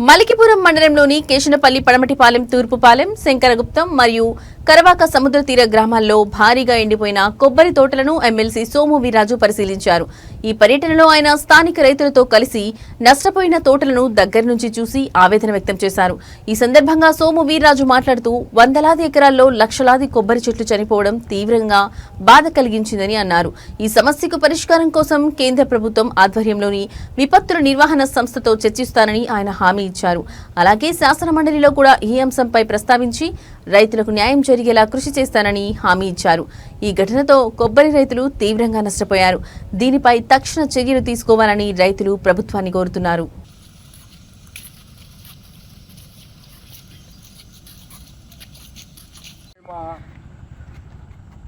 మలికిపురం మండలంలోని కేశనపల్లి పడమటిపాలెం తూర్పుపాలెం శంకరగుప్తం మరియు కరవాక సముద్ర తీర గ్రామాల్లో భారీగా ఎండిపోయిన కొబ్బరి తోటలను ఎమ్మెల్సీ సోము వీర్రాజు పరిశీలించారు. ఈ పర్యటనలో ఆయన స్థానిక రైతులతో కలిసి నష్టపోయిన తోటలను దగ్గర నుంచి చూసి ఆవేదన వ్యక్తం చేశారు. ఈ సందర్భంగా సోము వీర్రాజు మాట్లాడుతూ వందలాది ఎకరాల్లో లక్షలాది కొబ్బరి చెట్లు చనిపోవడం తీవ్రంగా బాధ కలిగించిందని అన్నారు. ఈ సమస్యకు పరిష్కారం కోసం కేంద్ర ప్రభుత్వం ఆధ్వర్యంలోని విపత్తుల నిర్వహణ సంస్థతో చర్చిస్తానని ఆయన హామీ ఇచ్చారు. అలాగే శాసన మండలిలో కూడా ఈ అంశంపై ప్రస్తావించి రైతులకు న్యాయం జరిగేలా కృషి చేస్తానని హామీ ఇచ్చారు. ఈ ఘటనతో కొబ్బరి రైతులు తీవ్రంగా నష్టపోయారు. దీనిపై తక్షణ చర్యలు తీసుకోవాలని రైతులు ప్రభుత్వాన్ని కోరుతున్నారు.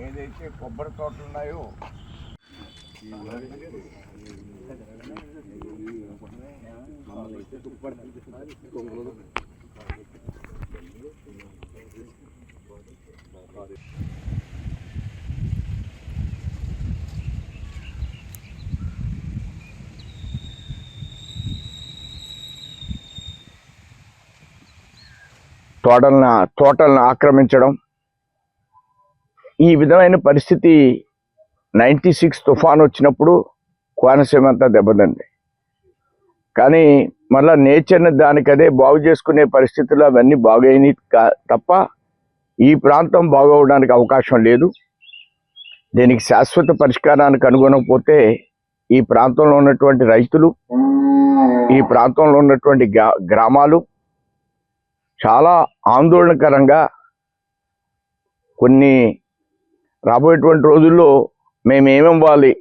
ఏదైతే కొబ్బరి తోటలు ఉన్నాయో తోటలను తోటలను ఆక్రమించడం. ఈ విధమైన పరిస్థితి నైంటీ సిక్స్ తుఫాన్ వచ్చినప్పుడు కోనసీమ అంతా దెబ్బతింది. కానీ మళ్ళా నేచర్ని దానికదే బాగు చేసుకునే పరిస్థితులు అవన్నీ బాగైనవి కా- తప్ప ఈ ప్రాంతం బాగవడానికి అవకాశం లేదు. దీనికి శాశ్వత పరిష్కారానికి అనుగుణకపోతే ఈ ప్రాంతంలో ఉన్నటువంటి రైతులు ఈ ప్రాంతంలో ఉన్నటువంటి గ్రా- గ్రామాలు చాలా ఆందోళనకరంగా కొన్ని రాబోయేటువంటి రోజుల్లో మేమేమివ్వాలి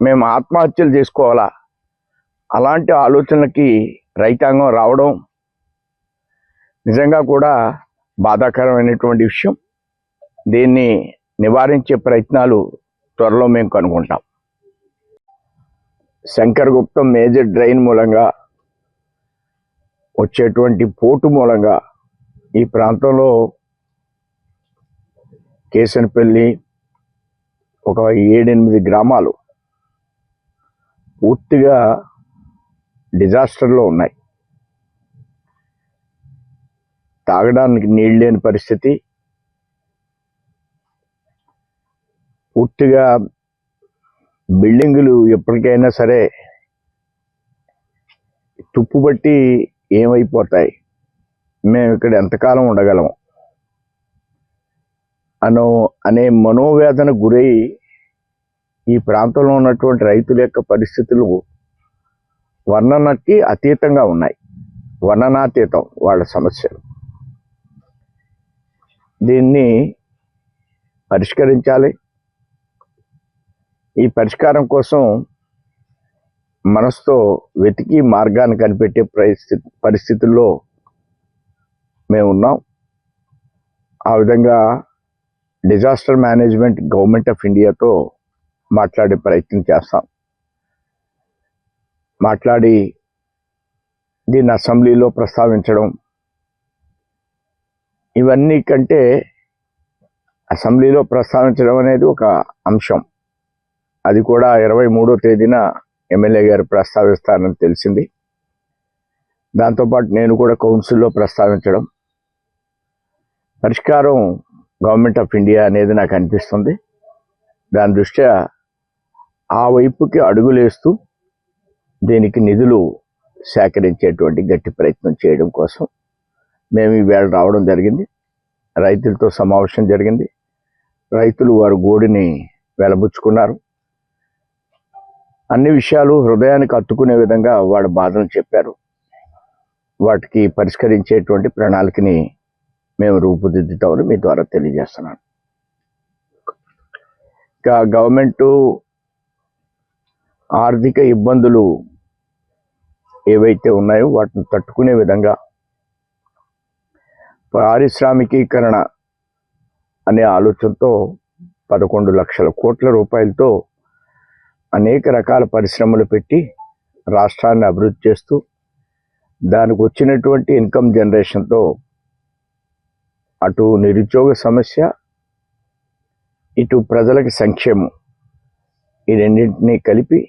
మేము ఆత్మహత్యలు చేసుకోవాలా? అలాంటి ఆలోచనలకి రైతాంగం రావడం నిజంగా కూడా బాధాకరమైనటువంటి విషయం. దీన్ని నివారించే ప్రయత్నాలు త్వరలో మేము కనుగొంటాం. శంకరగుప్తం మేజర్ డ్రైన్ మూలంగా వచ్చేటువంటి పోటు మూలంగా ఈ ప్రాంతంలో కేసనపల్లి ఒక ఏడెనిమిది గ్రామాలు పూర్తిగా డిజాస్టర్లో ఉన్నాయి. తాగడానికి నీళ్ళు లేని పరిస్థితి. పూర్తిగా బిల్డింగులు ఎప్పటికైనా సరే తుప్పు బట్టి ఏమైపోతాయి? మేము ఇక్కడ ఎంతకాలం ఉండగలం? అను అనే మనోవేదన గురై ఈ ప్రాంతంలో ఉన్నటువంటి రైతుల యొక్క పరిస్థితులు వర్ణనకి అతీతంగా ఉన్నాయి. వర్ణనాతీతం వాళ్ళ సమస్యలు. దీన్ని పరిష్కరించాలి. ఈ పరిష్కారం కోసం మనసుతో వెతికి మార్గాన్ని కనిపెట్టే పరిస్థితి పరిస్థితుల్లో మేము ఉన్నాం ఆ విధంగా డిజాస్టర్ మేనేజ్మెంట్ గవర్నమెంట్ ఆఫ్ ఇండియాతో మాట్లాడే ప్రయత్నం చేస్తాం. మాట్లాడి దీన్ని అసెంబ్లీలో ప్రస్తావించడం. ఇవన్నీ కంటే అసెంబ్లీలో ప్రస్తావించడం అనేది ఒక అంశం. అది కూడా ఇరవై మూడో తేదీన ఎమ్మెల్యే గారు ప్రస్తావిస్తారని తెలిసింది. దాంతోపాటు నేను కూడా కౌన్సిల్లో ప్రస్తావించడం. పరిష్కారం గవర్నమెంట్ ఆఫ్ ఇండియా అనేది నాకు అనిపిస్తుంది. దాని దృష్ట్యా ఆ వైపుకి అడుగులేస్తూ దీనికి నిధులు సేకరించేటువంటి గట్టి ప్రయత్నం చేయడం కోసం మేము ఈవేళ రావడం జరిగింది. రైతులతో సమావేశం జరిగింది. రైతులు వారి గోడిని వెలబుచ్చుకున్నారు. అన్ని విషయాలు హృదయానికి అత్తుకునే విధంగా వాళ్ళ బాధను చెప్పారు. వాటికి పరిష్కరించేటువంటి ప్రణాళికని మేము రూపుదిద్దుతామని మీ ద్వారా తెలియజేస్తున్నాను. ఇంకా గవర్నమెంటు ఆర్థిక ఇబ్బందులు ఏవైతే ఉన్నాయో వాటిని తట్టుకునే విధంగా పారిశ్రామికీకరణ అనే ఆలోచనతో పదకొండు లక్షల కోట్ల రూపాయలతో అనేక రకాల పరిశ్రమలు పెట్టి రాష్ట్రాన్ని అభివృద్ధి చేస్తూ దానికి వచ్చినటువంటి ఇన్కమ్ జనరేషన్తో అటు నిరుద్యోగ సమస్య ఇటు ప్రజలకి సంక్షేమం. ఈ రెండింటినీ కలిపి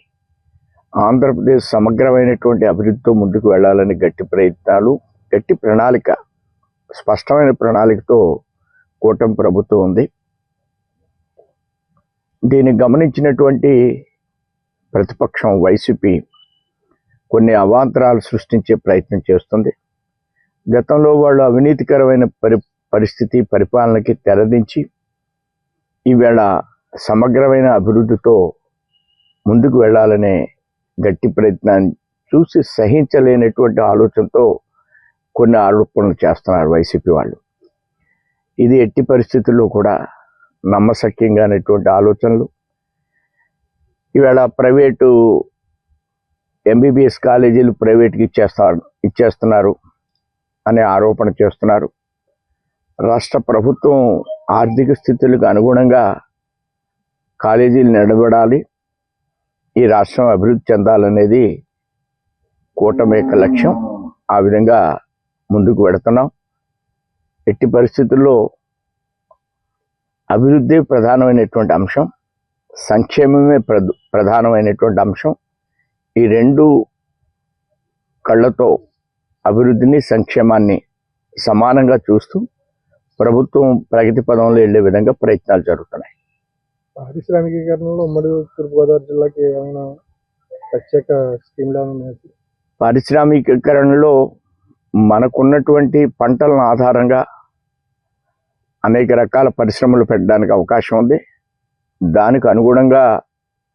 ఆంధ్రప్రదేశ్ సమగ్రమైనటువంటి అభివృద్ధితో ముందుకు వెళ్ళాలని గట్టి ప్రయత్నాలు గట్టి ప్రణాళిక స్పష్టమైన ప్రణాళికతో కూటమి ప్రభుత్వం ఉంది. దీన్ని గమనించినటువంటి ప్రతిపక్షం వైసీపీ కొన్ని అవాంతరాలు సృష్టించే ప్రయత్నం చేస్తుంది. గతంలో వాళ్ళు అవినీతికరమైన పరి పరిస్థితి పరిపాలనకి తెరదించి ఈవేళ సమగ్రమైన అభివృద్ధితో ముందుకు వెళ్ళాలనే గట్టి ప్రయత్నాన్ని చూసి సహించలేనటువంటి ఆలోచనతో కొన్ని ఆరోపణలు చేస్తున్నారు వైసీపీ వాళ్ళు. ఇది ఎట్టి పరిస్థితుల్లో కూడా నమ్మశక్యంగానేటువంటి ఆలోచనలు ఈవేళ ప్రైవేటు ఎంబీబీఎస్ కాలేజీలు ప్రైవేట్కి ఇచ్చేస్తారు ఇచ్చేస్తున్నారు అనే ఆరోపణ చేస్తున్నారు. రాష్ట్ర ప్రభుత్వం ఆర్థిక స్థితులకు అనుగుణంగా కాలేజీలు నిలబడాలి. ఈ రాష్ట్రం అభివృద్ధి చెందాలనేది కూటమి యొక్క లక్ష్యం. ఆ విధంగా ముందుకు వెడుతున్నాం ఎట్టి పరిస్థితుల్లో అభివృద్ధి ప్రధానమైనటువంటి అంశం. సంక్షేమమే ప్రధ ప్రధానమైనటువంటి అంశం. ఈ రెండు కళ్ళతో అభివృద్ధిని సంక్షేమాన్ని సమానంగా చూస్తూ ప్రభుత్వం ప్రగతి పదంలో వెళ్ళే విధంగా ప్రయత్నాలు జరుగుతున్నాయి. పారిశ్రామికీకరణలో ఉమ్మడి తూర్పుగోదావరి జిల్లాకి ఏమైనా ప్రత్యేక స్కీమ్లు? పారిశ్రామికీకరణలో మనకున్నటువంటి పంటలను ఆధారంగా అనేక రకాల పరిశ్రమలు పెట్టడానికి అవకాశం ఉంది. దానికి అనుగుణంగా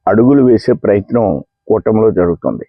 అడుగులు వేసే ప్రయత్నం కూటమిలో జరుగుతుంది.